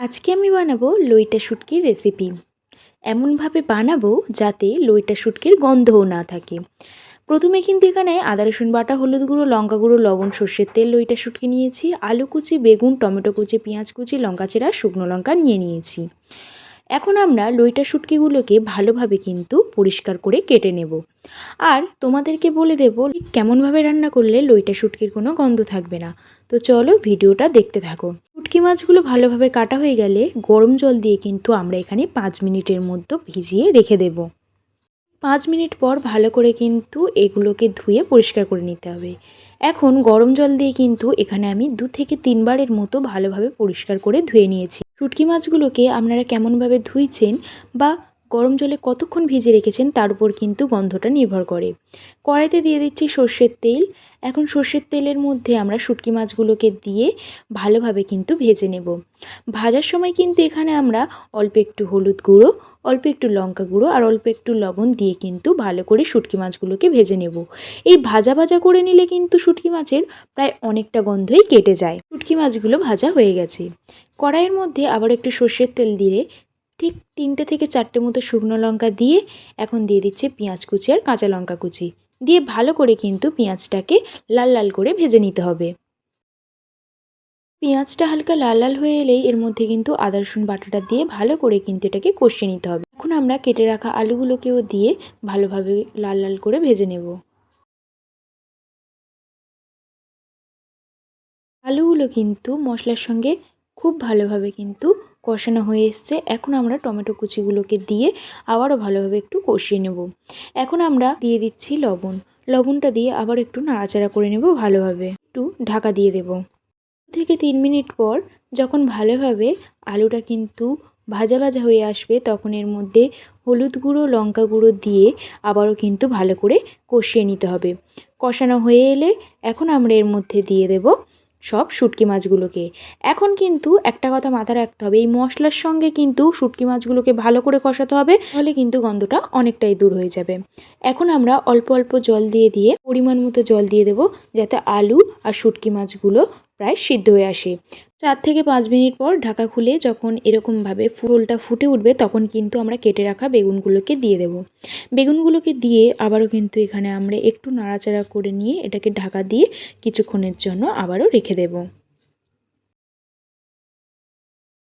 আজকে আমি বানাবো লইটা শুটকির রেসিপি এমনভাবে বানাবো যাতে লইটা শুটকির গন্ধও না থাকে। প্রথমে কিন্তু এখানে আদা, রসুন বাটা, হলুদ গুঁড়ো, লঙ্কা গুঁড়ো, লবণ, সর্ষের তেল লইটা শুটকি নিয়েছি। আলু কুচি, বেগুন, টমেটো কুচি, পেঁয়াজ কুচি, লঙ্কা চেরা, শুকনো লঙ্কা নিয়ে নিয়েছি। এখন আমরা লইটা শুটকিগুলোকে ভালোভাবে কিন্তু পরিষ্কার করে কেটে নেব। আর তোমাদেরকে বলে দেব কেমনভাবে রান্না করলে লইটা শুটকির কোনো গন্ধ থাকবে না। তো চলো ভিডিওটা দেখতে থাকো। শুটকি মাছগুলো ভালোভাবে কাটা হয়ে গেলে গরম জল দিয়ে কিন্তু আমরা এখানে পাঁচ মিনিটের মধ্যে ভিজিয়ে রেখে দেব। পাঁচ মিনিট পর ভালো করে কিন্তু এগুলোকে ধুয়ে পরিষ্কার করে নিতে হবে। এখন গরম জল দিয়ে কিন্তু এখানে আমি দু থেকে তিনবারের মতো ভালোভাবে পরিষ্কার করে ধুয়ে নিয়েছি। শুটকি মাছগুলোকে আপনারা কেমনভাবে ধুইছেন বা গরম জলে কতক্ষণ ভিজে রেখেছেন তার উপর কিন্তু গন্ধটা নির্ভর করে। কড়াইতে দিয়ে দিচ্ছি সর্ষের তেল। এখন সর্ষের তেলের মধ্যে আমরা শুটকি মাছগুলোকে দিয়ে ভালোভাবে কিন্তু ভেজে নেব। ভাজার সময় কিন্তু এখানে আমরা অল্প একটু হলুদ গুঁড়ো, অল্প একটু লঙ্কা গুঁড়ো আর অল্প একটু লবণ দিয়ে কিন্তু ভালো করে শুটকি মাছগুলোকে ভেজে নেব। এই ভাজা ভাজা করে নিলে কিন্তু শুটকি মাছের প্রায় অনেকটা গন্ধই কেটে যায়। শুটকি মাছগুলো ভাজা হয়ে গেছে। কড়াইয়ের মধ্যে আবার একটু সর্ষের তেল দিয়ে ঠিক তিনটে থেকে চারটে মতো শুকনো লঙ্কা দিয়ে এখন দিয়ে দিচ্ছে পেঁয়াজ কুচি আর কাঁচা লঙ্কা কুচি। দিয়ে ভালো করে কিন্তু পেঁয়াজটাকে লাল লাল করে ভেজে নিতে হবে। পেঁয়াজটা হালকা লাল লাল হয়ে এলেই এর মধ্যে কিন্তু আদা, রসুন, বাটাটা দিয়ে ভালো করে কিন্তু এটাকে কষিয়ে নিতে হবে। এখন আমরা কেটে রাখা আলুগুলোকেও দিয়ে ভালোভাবে লাল লাল করে ভেজে নেব। আলুগুলো কিন্তু মশলার সঙ্গে খুব ভালোভাবে কিন্তু কষানো হয়ে এসছে। এখন আমরা টমেটো কুচিগুলোকে দিয়ে আবারও ভালোভাবে একটু কষিয়ে নেব। এখন আমরা দিয়ে দিচ্ছি লবণ। লবণটা দিয়ে আবার একটু নাড়াচাড়া করে নেব ভালোভাবে। একটু ঢাকা দিয়ে দেব। থেকে তিন মিনিট পর যখন ভালোভাবে আলুটা কিন্তু ভাজা ভাজা হয়ে আসবে, তখন এর মধ্যে হলুদ গুঁড়ো, লঙ্কা গুঁড়ো দিয়ে আবারও কিন্তু ভালো করে কষিয়ে নিতে হবে। কষানো হয়ে এলে এখন আমরা এর মধ্যে দিয়ে দেব সব শুটকি মাছগুলোকে। এখন কিন্তু একটা কথা মাথায় রাখতে হবে, এই মশলার সঙ্গে কিন্তু শুটকি মাছগুলোকে ভালো করে কষাতে হবে, তাহলে কিন্তু গন্ধটা অনেকটাই দূর হয়ে যাবে। এখন আমরা অল্প অল্প জল দিয়ে দিয়ে পরিমাণ মতো জল দিয়ে দেব, যাতে আলু আর শুটকি মাছগুলো প্রায় সিদ্ধ হয়ে আসে। চার থেকে পাঁচ মিনিট পর ঢাকা খুলে যখন এরকমভাবে ফুলটা ফুটে উঠবে, তখন কিন্তু আমরা কেটে রাখা বেগুনগুলোকে দিয়ে দেব। বেগুনগুলোকে দিয়ে আবারও কিন্তু এখানে আমরা একটু নাড়াচাড়া করে নিয়ে এটাকে ঢাকা দিয়ে কিছুক্ষণের জন্য আবারও রেখে দেব।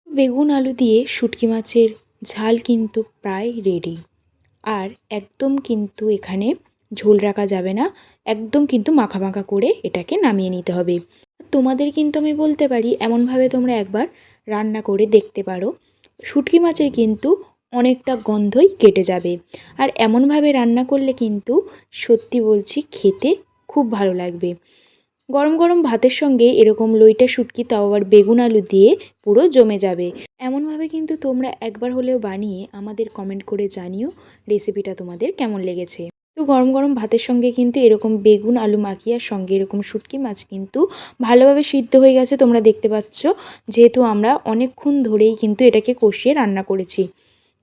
বেগুন আলু দিয়ে শুটকি মাছের ঝাল কিন্তু প্রায় রেডি আর একদম কিন্তু এখানে ঝোল রাখা যাবে না, একদম কিন্তু মাখা মাখা করে এটাকে নামিয়ে নিতে হবে। তোমাদের কিন্তু আমি বলতে পারি, এমনভাবে তোমরা একবার রান্না করে দেখতে পারো। শুটকি মাছের কিন্তু অনেকটা গন্ধই কেটে যাবে। আর এমনভাবে রান্না করলে কিন্তু সত্যি বলছি খেতে খুব ভালো লাগবে। গরম গরম ভাতের সঙ্গে এরকম লইটা, শুটকি, তাও আবার বেগুন আলু দিয়ে পুরো জমে যাবে। এমনভাবে কিন্তু তোমরা একবার হলেও বানিয়ে আমাদের কমেন্ট করে জানিও রেসিপিটা তোমাদের কেমন লেগেছে। তো গরম গরম ভাতের সঙ্গে কিন্তু এরকম বেগুন, আলু মাখিয়ার সঙ্গে এরকম শুটকি মাছ কিন্তু ভালোভাবে সিদ্ধ হয়ে গেছে। তোমরা দেখতে পাচ্ছ যেহেতু আমরা অনেকক্ষণ ধরেই কিন্তু এটাকে কষিয়ে রান্না করেছি।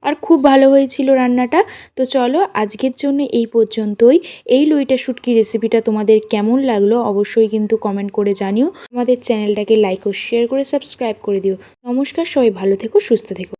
আর খুব ভালো হয়েছিল রান্নাটা। তো চলো আজকের জন্য এই পর্যন্তই। এই লইটা শুটকি রেসিপিটা তোমাদের কেমন লাগল অবশ্যই কিন্তু কমেন্ট করে জানিও। আমাদের চ্যানেলটাকে লাইক ও শেয়ার করে সাবস্ক্রাইব করে দিও। নমস্কার, সবাই ভালো থেকো, সুস্থ থেকো।